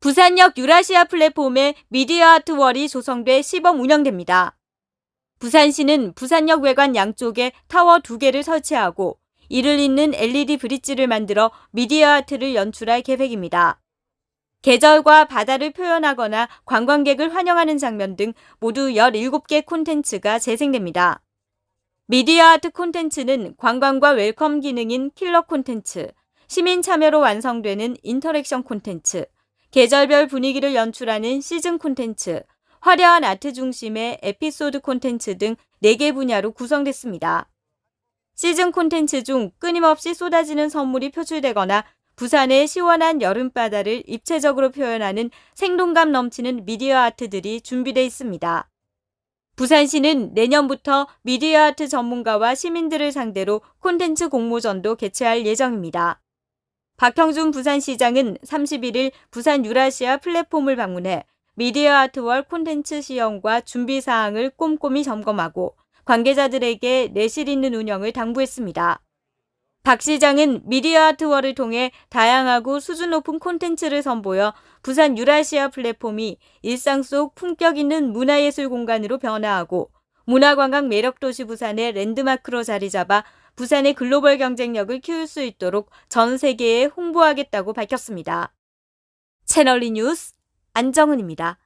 부산역 유라시아 플랫폼에 미디어 아트월이 조성돼 시범 운영됩니다. 부산시는 부산역 외관 양쪽에 타워 두 개를 설치하고 이를 잇는 LED 브릿지를 만들어 미디어 아트를 연출할 계획입니다. 계절과 바다를 표현하거나 관광객을 환영하는 장면 등 모두 17개 콘텐츠가 재생됩니다. 미디어 아트 콘텐츠는 관광과 웰컴 기능인 킬러 콘텐츠, 시민 참여로 완성되는 인터랙션 콘텐츠, 계절별 분위기를 연출하는 시즌 콘텐츠, 화려한 아트 중심의 에피소드 콘텐츠 등 4개 분야로 구성됐습니다. 시즌 콘텐츠 중 끊임없이 쏟아지는 선물이 표출되거나 부산의 시원한 여름바다를 입체적으로 표현하는 생동감 넘치는 미디어 아트들이 준비되어 있습니다. 부산시는 내년부터 미디어 아트 전문가와 시민들을 상대로 콘텐츠 공모전도 개최할 예정입니다. 박형준 부산시장은 31일 부산 유라시아 플랫폼을 방문해 미디어 아트월 콘텐츠 시연과 준비 사항을 꼼꼼히 점검하고 관계자들에게 내실 있는 운영을 당부했습니다. 박 시장은 미디어 아트월을 통해 다양하고 수준 높은 콘텐츠를 선보여 부산 유라시아 플랫폼이 일상 속 품격 있는 문화예술 공간으로 변화하고 문화관광 매력도시 부산의 랜드마크로 자리 잡아 부산의 글로벌 경쟁력을 키울 수 있도록 전 세계에 홍보하겠다고 밝혔습니다. 채널리 뉴스 안정은입니다.